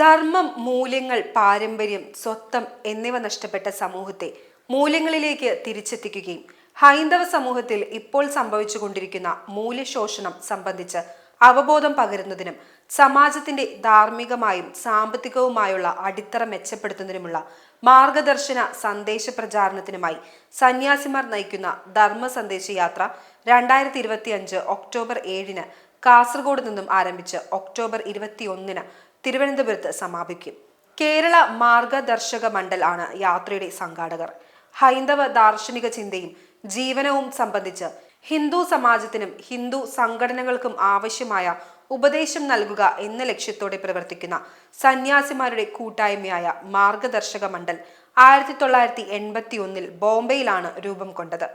ധർമ്മം മൂല്യങ്ങൾ പാരമ്പര്യം സ്വത്വം എന്നിവ നഷ്ടപ്പെട്ട സമൂഹത്തെ മൂല്യങ്ങളിലേക്ക് തിരിച്ചെത്തിക്കുകയും ഹൈന്ദവ സമൂഹത്തിൽ ഇപ്പോൾ സംഭവിച്ചുകൊണ്ടിരിക്കുന്ന മൂല്യശോഷണം സംബന്ധിച്ച് അവബോധം പകരുന്നതിനും സമാജത്തിന്റെ ധാർമ്മികമായും സാമ്പത്തികവുമായുള്ള അടിത്തറ മെച്ചപ്പെടുത്തുന്നതിനുമുള്ള മാർഗദർശന സന്ദേശ പ്രചാരണത്തിനുമായി സന്യാസിമാർ നയിക്കുന്ന ധർമ്മ സന്ദേശ യാത്ര രണ്ടായിരത്തി ഇരുപത്തി ഒക്ടോബർ ഏഴിന് കാസർഗോഡ് നിന്നും ആരംഭിച്ച് ഒക്ടോബർ ഇരുപത്തിയൊന്നിന് തിരുവനന്തപുരത്ത് സമാപിക്കും. കേരള മാർഗദർശക മണ്ഡൽ ആണ് യാത്രയുടെ സംഘാടകർ. ഹൈന്ദവ ദാർശനിക ചിന്തയും ജീവനവും സംബന്ധിച്ച് ഹിന്ദു സമാജത്തിനും ഹിന്ദു സംഘടനകൾക്കും ആവശ്യമായ ഉപദേശം നൽകുക എന്ന ലക്ഷ്യത്തോടെ പ്രവർത്തിക്കുന്ന സന്യാസിമാരുടെ കൂട്ടായ്മയായ മാർഗദർശക മണ്ഡൽ ആയിരത്തി തൊള്ളായിരത്തി എൺപത്തി ഒന്നിൽ ബോംബെയിലാണ് രൂപം കൊണ്ടത്.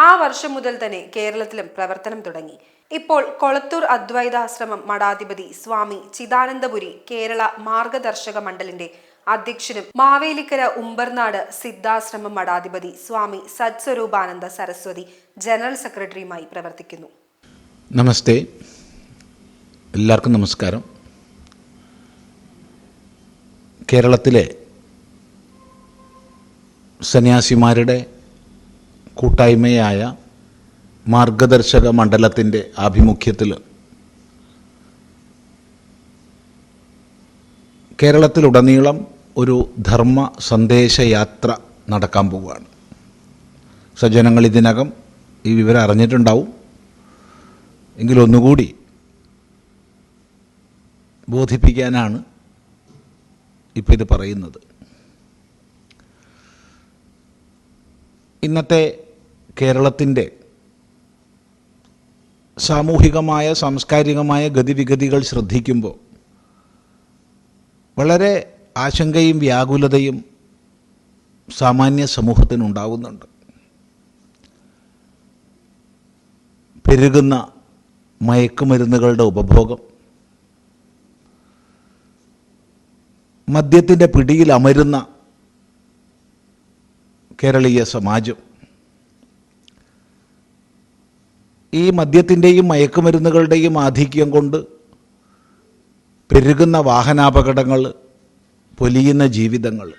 ആ വർഷം മുതൽ തന്നെ കേരളത്തിലും പ്രവർത്തനം തുടങ്ങി. ഇപ്പോൾ കൊളത്തൂർ അദ്വൈതാശ്രമം മഠാധിപതി സ്വാമി ചിദാനന്ദപുരി കേരള മാർഗദർശക മണ്ഡലിന്റെ അധ്യക്ഷനും മാവേലിക്കര ഉമ്പർനാട് സിദ്ധാശ്രമം മഠാധിപതി സ്വാമി സത്സ്വരൂപാനന്ദ സരസ്വതി ജനറൽ സെക്രട്ടറിയുമായി പ്രവർത്തിക്കുന്നു. നമസ്തേ. എല്ലാവർക്കും നമസ്കാരം. കേരളത്തിലെ സന്യാസിമാരുടെ കൂട്ടായ്മയായ മാർഗദർശക മണ്ഡലത്തിന്റെ ആഭിമുഖ്യത്തിൽ കേരളത്തിലുടനീളം ഒരു ധർമ്മ സന്ദേശയാത്ര നടക്കാൻ പോവുകയാണ്. സജ്ജനങ്ങൾ ഇതിനകം ഈ വിവരം അറിഞ്ഞിട്ടുണ്ടാവും. എങ്കിലൊന്നുകൂടി ബോധിപ്പിക്കാനാണ് ഇപ്പോൾ ഇത് പറയുന്നത്. ഇന്നത്തെ കേരളത്തിന്റെ സാമൂഹികമായ സാംസ്കാരികമായ ഗതിവിഗതികൾ ശ്രദ്ധിക്കുമ്പോൾ വളരെ ആശങ്കയും വ്യാകുലതയും സാമാന്യ സമൂഹത്തിനുണ്ടാവുന്നുണ്ട്. പെരുകുന്ന മയക്കുമരുന്നുകളുടെ ഉപഭോഗം മദ്യത്തിന്റെ പിടിയിൽ അമരുന്ന കേരളീയ സമാജം. ഈ മദ്യത്തിന്റെയും മയക്കുമരുന്നുകളുടെയും ആധിക്യം കൊണ്ട് പെരുകുന്ന വാഹനാപകടങ്ങൾ പൊലിയുന്ന ജീവിതങ്ങൾ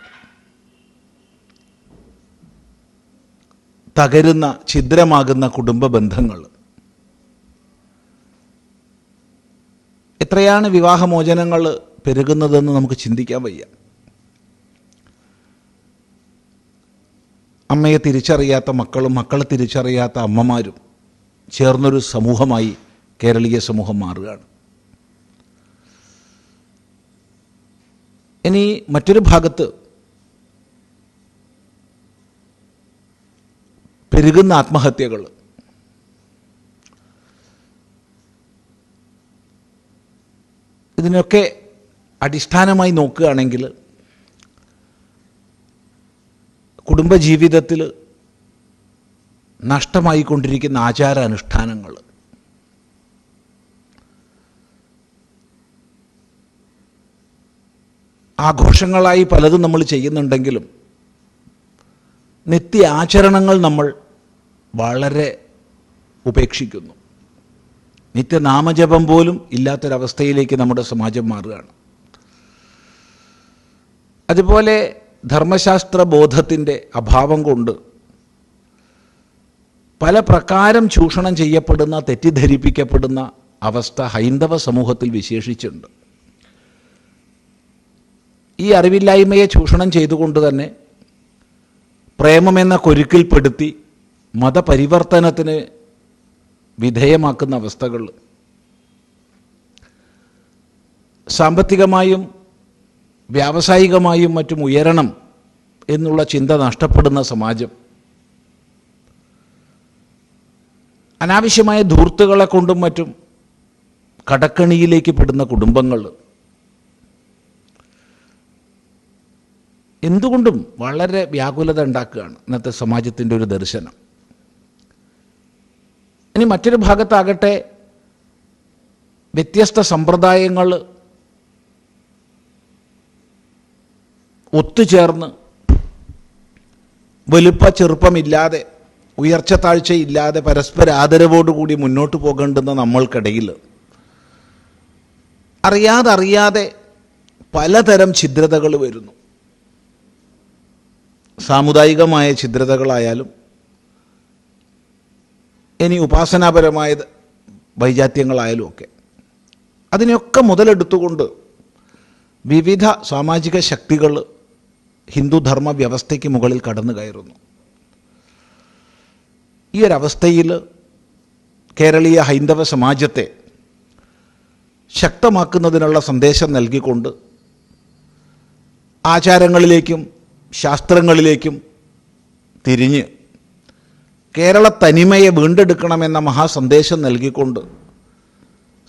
തകരുന്ന ഛിദ്രമാകുന്ന കുടുംബ ബന്ധങ്ങൾ. എത്രയാണ് വിവാഹമോചനങ്ങൾ പെരുകുന്നതെന്ന് നമുക്ക് ചിന്തിക്കാൻ വയ്യ. അമ്മയെ തിരിച്ചറിയാത്ത മക്കളും മക്കളെ തിരിച്ചറിയാത്ത അമ്മമാരും ചേർന്നൊരു സമൂഹമായി കേരളീയ സമൂഹം മാറുകയാണ്. ഇനി മറ്റൊരു ഭാഗത്ത് പെരുകുന്ന ആത്മഹത്യകൾ. ഇതിനൊക്കെ അടിസ്ഥാനമായി നോക്കുകയാണെങ്കിൽ കുടുംബജീവിതത്തിൽ നഷ്ടമായിക്കൊണ്ടിരിക്കുന്ന ആചാര അനുഷ്ഠാനങ്ങൾ ആഘോഷങ്ങളായി പലതും നമ്മൾ ചെയ്യുന്നുണ്ടെങ്കിലും നിത്യ ആചരണങ്ങൾ നമ്മൾ വളരെ ഉപേക്ഷിക്കുന്നു. നിത്യനാമജപം പോലും ഇല്ലാത്തൊരവസ്ഥയിലേക്ക് നമ്മുടെ സമാജം മാറുകയാണ്. അതുപോലെ ധർമ്മശാസ്ത്ര ബോധത്തിന്റെ അഭാവം കൊണ്ട് പല പ്രകാരം ചൂഷണം ചെയ്യപ്പെടുന്ന തെറ്റിദ്ധരിപ്പിക്കപ്പെടുന്ന അവസ്ഥ ഹൈന്ദവ സമൂഹത്തിൽ വിശേഷിച്ചുണ്ട് ഈ അറിവില്ലായ്മയെ ചൂഷണം ചെയ്തുകൊണ്ട് തന്നെ പ്രേമമെന്ന കൊരുക്കിൽപ്പെടുത്തി മതപരിവർത്തനത്തിന് വിധേയമാക്കുന്ന അവസ്ഥകൾ. സാമ്പത്തികമായും വ്യാവസായികമായും മറ്റും ഉയരണം എന്നുള്ള ചിന്ത നഷ്ടപ്പെടുന്ന സമാജം. അനാവശ്യമായ ധൂർത്തുകളെ കൊണ്ടും മറ്റും കടക്കണിയിലേക്ക് പെടുന്ന കുടുംബങ്ങൾ. എന്തുകൊണ്ടും വളരെ വ്യാകുലത ഉണ്ടാക്കുകയാണ് ഇന്നത്തെ സമാജത്തിന്റെ ഒരു ദർശനം. ഇനി മറ്റൊരു ഭാഗത്താകട്ടെ വ്യത്യസ്ത സമ്പ്രദായങ്ങൾ ഒത്തുചേർന്ന് വലുപ്പ ചെറുപ്പമില്ലാതെ ഉയർച്ച താഴ്ചയില്ലാതെ പരസ്പര ആദരവോടുകൂടി മുന്നോട്ട് പോകേണ്ടുന്ന നമ്മൾക്കിടയിൽ അറിയാതെ അറിയാതെ പലതരം ഛിദ്രതകൾ വരുന്നു. സാമുദായികമായ ഛിദ്രതകളായാലും ഇനി ഉപാസനാപരമായ വൈജാത്യങ്ങളായാലും ഒക്കെ. അതിനെയൊക്കെ മുതലെടുത്തുകൊണ്ട് വിവിധ സാമാജിക ശക്തികൾ ഹിന്ദുധർമ്മ വ്യവസ്ഥയ്ക്ക് മുകളിൽ കടന്നു കയറുന്നു. ഈ ഒരവസ്ഥയിൽ കേരളീയ ഹൈന്ദവ സമാജത്തെ ശക്തമാക്കുന്നതിനുള്ള സന്ദേശം നൽകിക്കൊണ്ട് ആചാരങ്ങളിലേക്കും ശാസ്ത്രങ്ങളിലേക്കും തിരിഞ്ഞ് കേരള തനിമയെ വീണ്ടെടുക്കണമെന്ന മഹാസന്ദേശം നൽകിക്കൊണ്ട്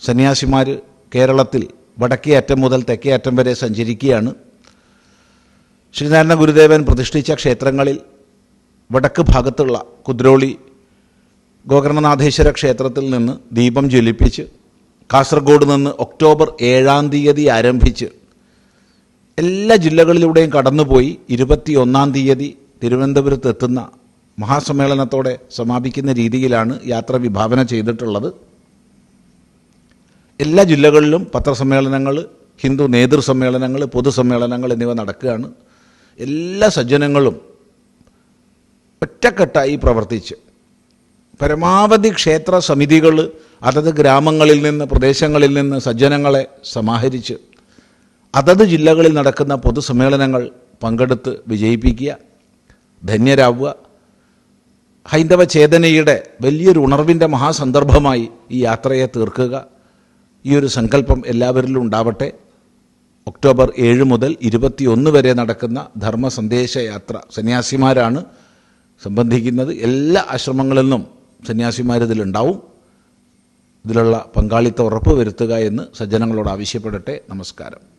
സന്യാസിമാർ കേരളത്തിൽ വടക്കേ അറ്റം മുതൽ തെക്കേ അറ്റം വരെ സഞ്ചരിക്കുകയാണ്. ശ്രീനാരായണ ഗുരുദേവൻ പ്രതിഷ്ഠിച്ച ക്ഷേത്രങ്ങളിൽ വടക്ക് ഭാഗത്തുള്ള കുദ്രോളി ഗോകർണനാഥേശ്വര ക്ഷേത്രത്തിൽ നിന്ന് ദീപം ജ്വലിപ്പിച്ച് കാസർഗോഡ് നിന്ന് ഒക്ടോബർ ഏഴാം തീയതി ആരംഭിച്ച് എല്ലാ ജില്ലകളിലൂടെയും കടന്നുപോയി ഇരുപത്തിയൊന്നാം തീയതി തിരുവനന്തപുരത്ത് എത്തുന്ന മഹാസമ്മേളനത്തോടെ സമാപിക്കുന്ന രീതിയിലാണ് യാത്ര വിഭാവന ചെയ്തിട്ടുള്ളത്. എല്ലാ ജില്ലകളിലും പത്രസമ്മേളനങ്ങൾ ഹിന്ദു നേതൃസമ്മേളനങ്ങൾ പൊതുസമ്മേളനങ്ങൾ എന്നിവ നടക്കുകയാണ്. എല്ലാ സജ്ജനങ്ങളും ഒറ്റക്കെട്ടായി പ്രവർത്തിച്ച് പരമാവധി ക്ഷേത്ര സമിതികൾ അതത് ഗ്രാമങ്ങളിൽ നിന്ന് പ്രദേശങ്ങളിൽ നിന്ന് സജ്ജനങ്ങളെ സമാഹരിച്ച് അതത് ജില്ലകളിൽ നടക്കുന്ന പൊതുസമ്മേളനങ്ങൾ പങ്കെടുത്ത് വിജയിപ്പിക്കുക ധന്യരാവുക. ഹൈന്ദവ ചേതനയുടെ വലിയൊരു ഉണർവിന്റെ മഹാസന്ദർഭമായി ഈ യാത്രയെ തീർക്കുക. ഈ ഒരു സങ്കല്പം എല്ലാവരിലും ഉണ്ടാവട്ടെ. ഒക്ടോബർ ഏഴ് മുതൽ ഇരുപത്തിയൊന്ന് വരെ നടക്കുന്ന ധർമ്മ സന്ദേശയാത്ര സന്യാസിമാരാണ് സംബന്ധിക്കുന്നത്. എല്ലാ ആശ്രമങ്ങളിൽ നിന്നും സന്യാസിമാർ ഇതിലുണ്ടാവും. ഇതിലുള്ള പങ്കാളിത്തം ഉറപ്പ് വരുത്തുക എന്ന് സജ്ജനങ്ങളോട് ആവശ്യപ്പെടട്ടെ. നമസ്കാരം.